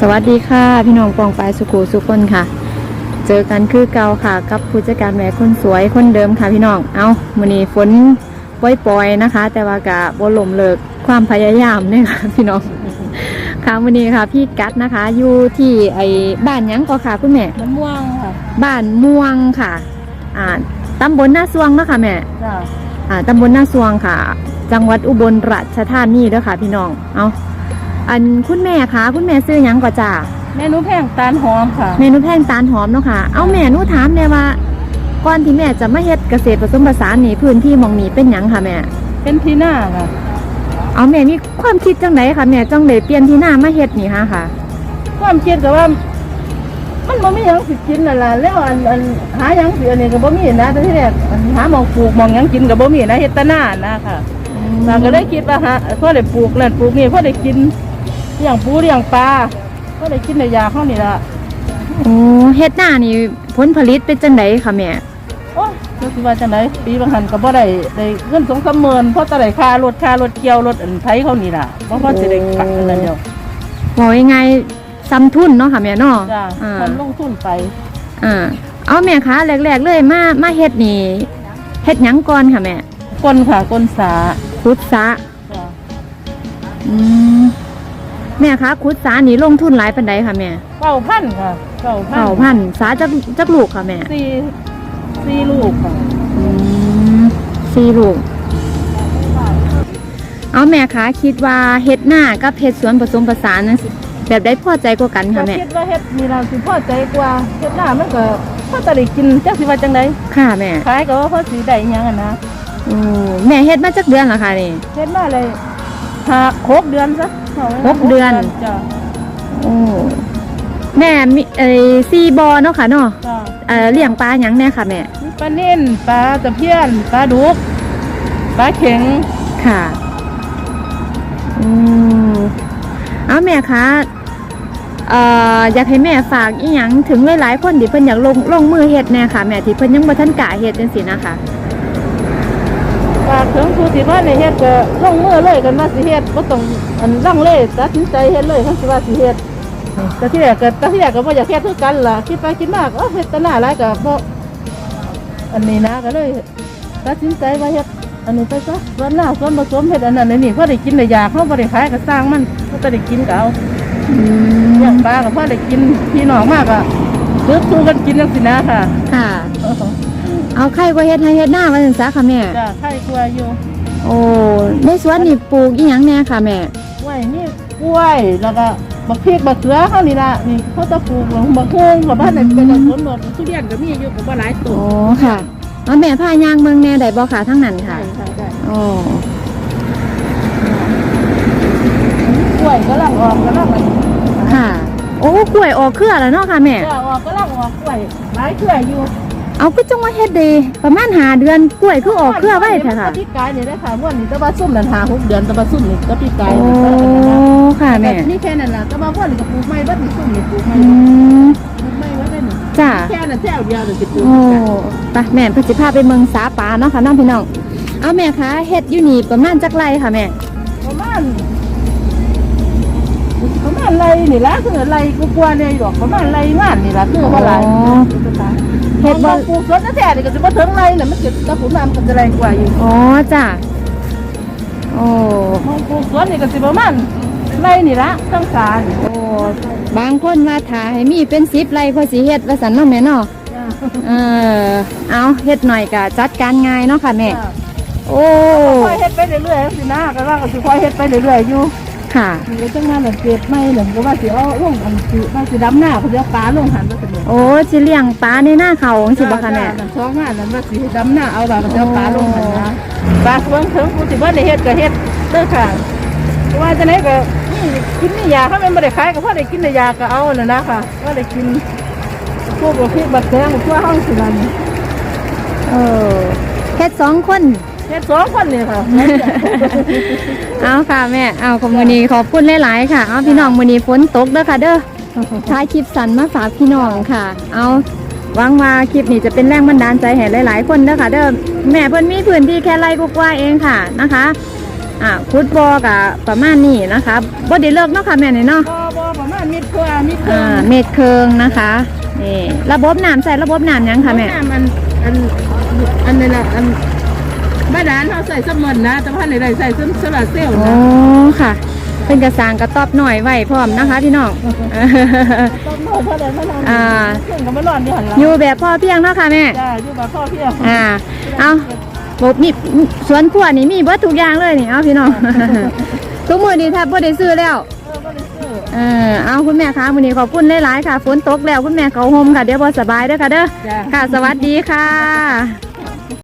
สวัสดีค่ะ พี่น้องปองปายสุขูสุขคนค่ะ เจอกันคือเก่าค่ะ กับผู้จัดการแม่คนสวยคนเดิมค่ะพี่น้องเอามือนี้ฝนปล่อยๆนะคะ แต่ว่ากะบลมเลิกความพยายามเนี่ยค่ะพี่น้องค่ะมือนี้ค่ะ พี่กัดนะคะอยู่ที่ไอ้บ้านหยังก็ค่ะคุณแม่มะม่วงค่ะบ้านม่วงค่ะอ่าตำบลหน้าซวงเนาะค่ะแม่จ้าอ่าตำบลหน้าซวงค่ะ จังหวัดอุบลราชธานีเด้อค่ะ พี่น้องเอา อันคุณแม่คะคุณแม่ซื้อหยังก็จ้าเมนูแพงตาลหอมค่ะ เมนูแพงตาลหอมเนาะค่ะ เอาแม่หนูถามแน่ว่าก่อนที่แม่จะมาเฮ็ดเกษตรผสมผสานนี่พื้นที่หมองนี้เป็นหยังค่ะแม่ เป็นที่หน้าค่ะ เอาแม่มีความคิดจังไดค่ะแม่จังเลยเปลี่ยนที่หน้ามาเฮ็ดนี่ฮะค่ะ ความคิดก็ว่า มันบ่มีหยังสิกินนั่นล่ะแล้วอันอันหาหยังสิอันนี้ก็บ่มีนะแต่ที่แรกอันหาหมองปลูกหมองหยังกินก็บ่มีนะเฮ็ดแตหน้านะค่ะเราก็เลยคิดว่าฮะพอได้ปลูกนั่นปลูกนี่พอได้กิน เลี้ยงปูเลี้ยงปลาพอได้กินในยาเขานี่ล่ะโอ้เฮ็ดหน้านี่ผลผลิตเป็นจังไดค่ะแม่โอ้ก็คือว่าจังไดปีบางหันก็บ่ได้ได้เงินสองสามหมื่นเพราะแตะได้ค่ารถค่ารถเกี่ยวรถอันไทยเขานี่ล่ะบ่พอสิได้ปักอันนั้นเดียวบอกยังไงซ้ำทุนเนาะค่ะแม่เนาะจ้าอ่ามันลงทุนไปอ่าเอาแม่คะแรกๆเลยมามาเฮ็ดนี่เฮ็ดหยังก่อนค่ะแม่ก้นค่ะก้นสาขุดสระจ้าอืม แม่คะขุดสระนี่ลงทุนหลายปานใดค่ะแม่เก้าพันค่ะเก้าพันเผาพันสาจักจักลูกค่ะแม่สี่สี่ลูกค่ะอืมสี่ลูก เอาแม่คะคิดว่าเฮ็ดหน้ากับเฮ็ดสวนผสมผสานนั้นสิแบบได้พอใจกว่ากันค่ะก็แม่คิดว่าเฮ็ดมีเราสิพอใจกว่าเฮ็ดหน้ามันก็พอจะได้กินจักสิว่าจังไดค่ะแม่ขายก็ว่าพอสิได้อิหยังอะนะโอ้แม่เฮ็ดมาจักเดือนเหรอคะนี่ เฮ็ดมาเลย หาหกเดือนซะาไว้หกเดือน จ้าโอ้แม่มีเอ้ยซีบอเนาะค่ะเนาะจ้าเอ่อเลี้ยงปลาหยังแน่ค่ะแม่มีปลานิ่นปลาตะเพียนปลาดุกปลาเข็งค่ะอืมเอาแม่คะเอ่ออยากให้แม่ฝากอีหยังถึงหลายๆคนที่เพิ่นอยากลงลงมือเฮ็ดแน่ค่ะแม่ที่เพิ่นยังบ่ทันกล้าเฮ็ดจังซี่นะคะ ฝากถึงผู้ที่ว่าในเฮ็ดก็ลงมือเลยกันว่าสิเฮ็ดบ่ต้องอันลังเลตัดสินใจเฮ็ดเลยคันสิว่าสิเฮ็ดแต่ที่แรกก็แต่ที่แรกก็บ่อยากเฮ็ดคือกันล่ะคิดไปคิดมาก็เอ้าเฮ็ดแตหน้าหลายก็บ่อันนี้นะก็เลยตัดสินใจว่าเฮ็ดอันนี้ไปซะส่วนหน้าส่วนผสมเฮ็ดอันนั้นอันนี้พอได้กินได้ยากเฮาบ่ได้ขายก็สร้างมันก็ได้กินก็เอาอืเลี้ยมงปลาก็พอได้กินพี่น้องมากอะซื้อสู้กันกินจังซี่นะค่ะ ค่ะ เอาไข่ก็เฮ็ดให้เฮ็ดหน้าว่าจังซะค่ะแม่ จ้าไข่กลัวอยู่โอ้ในสวนนี่ปลูกอีหยังแน่ค่ะแม่ไว้นี่กล้วยแล้วก็บักพริกบักเขือเขานี่ละนี่เขาจะปลูกหลังบักฮุงกับบ้านไหนเป็นสวนหมดทุเรียนก็มีอยู่กับว่าหลายตัโอ้วค่ะเอาแม่พายางเบิ่งแน่ได้บ่ค่ะทั้งนั้นใช่ค่ะใช่ใช่โอ้ กล้วยก็ลังออกก็ลังอะไรค่ะ โอ้กล้วยออกเครือแล้วเนาะค่ะแม่ก็ออกก็ลังออกกล้วยหลายเครืออยู่ เอาก็จงว่าเฮ็ดดีประมาณหาเดือนกล้วยคือออกเครือไว้เถอะค่ะ ตะพี่กายนี่ได้ค่ะว่านี่ตะบาซุ่มนั่นหาหกเดือนตะบาซุ่มนี่ตะพี่กายโอ้ค่ะแม่นี่แค่นั้นน่ะตะบาพ่อนี่ก็ปลูกไม้บัดนี่ซุ่มนี่ปลูกไม้อืมปลูกไม้บัดได้นี่จ้า แค่นั้นแค่เดียวเดี๋ยวจะปลูกโอ้กันไปแม่เพิ่นสิพาไปเมืองสาปาเนาะค่ะน้องพี่น้อง เอาแม่คะเฮ็ดอยู่นี่ประมาณจักไรค่ะแม่ ประมาณประมาณไรนี่ละคือไรกูกลัวเลยดอกประมาณไรงานนี่ละคือว่าไรอ๋อ เฮ็ดดบ่บ่ปลูกสวนแท้ๆนี่ก็จะมาถึงไรน่ะมันจะตะผุนน้ำก็จะไรกว่าอยู่อ๋อจ้าโอ้มองปลูกสวนนี่ก็สิประมาณไรนี่ละตั้งสารโอ้บางคนว่าถ้าให้มีเป็น10ไรก็สิเฮ็ดว่าซั่นเนาะแม่เนาะเออเอาเฮ็ดหน่อยก็จัดการง่ายเนาะค่ะแม่โอ้ค่อยเฮ็ดไปเรื่อยๆสินะก็ว่าก็สิค่อยเฮ็ดไปเรื่อยๆอยู่ ค่ะเดี๋ยวจังงานน่ะเก็บไม่หนึ่งก็ว่าสิเอาลงอันสิว่าสิดำหน้าเขาจะเอาปลาลงหันว่าสิเนี่ยโอ้สิเลี้ยงปลาในหน้าเขาจังสิบ่ค่ะแม่จ้าช่องงานนั้นว่าสิดำหน้าเอาล่ะก็จะเอาปลาลงหันนะปลาสวนถึงกูสิบ่ได้เฮ็ดก็เฮ็ดเด้อค่ะเพราะว่าจะไหนก็นี่กินนี่ยาถ้ามันบ่ได้ขายก็พอได้กินได้ยาก็เอาน่ะนะค่ะว่าได้กินพวกบักพริกบักแตงบักทั่วห้องสินั่นเออเฮ็ดสองคน เฮ็ดสองคนนี่ค่ะ เอาค่ะแม่ เอาขอบมือนี้ขอบคุณหลาย ๆ ค่ะ เอาพี่น้องมือนี้ฝนตกเด้อค่ะเด้อท้ายคลิปสั้นมาฝากพี่น้องค่ะ เอาหวังว่าคลิปนี้จะเป็นแรงบันดาลใจให้หลาย ๆ คนเด้อค่ะเด้อแม่เพิ่นมีพื้นที่แค่ไรกว่าๆเองค่ะนะคะอ่าฟุตบอลกับประมาณนี้นะคะบ่ได้เลิกเนาะค่ะแม่นี่เนาะบ่บ่ประมาณอนมิดครัวมิดเครื่อ่าองเม็ดเคืองนะคะนี่ระบบน้ำใส่ระบบน้ำหยังค่ะแม่ น้ำอันอันอันนี้ละอัน บ้านร้านเขาใส่สมนนะแต่ว่าในใดใส่ซุ้มโซลาร์เซลล์โอ้นะค่ะ เป็นกระสางกระต๊อบหน่อยไว้พร้อมนะคะพี่น้อง ต้นโม่เพราะอะไรไม่ทำอ่า เครื่องก็ไม่ร้อนที่หันหลังอยู่แบบพ่อเพียงเนาะค่ะแม่ จ้าอยู่กับพ่อเพียงอ่า เอาบบมีสวนขวดนี่มีเบิดทุกอย่างเลยนี่ เอาพี่น้อง ทุกมือนี่แทบบ่ได้ซื้อแล้ว เออบ่ได้ซื้อเออ เอาคุณแม่คะมื้อนี้ขอบคุณหลายๆค่ะ ฝนตกแล้วคุณแม่เขาโฮมค่ะ เดี๋ยวบ่สบายเด้อค่ะเด้อ จ้า ค่ะ สวัสดีค่ะ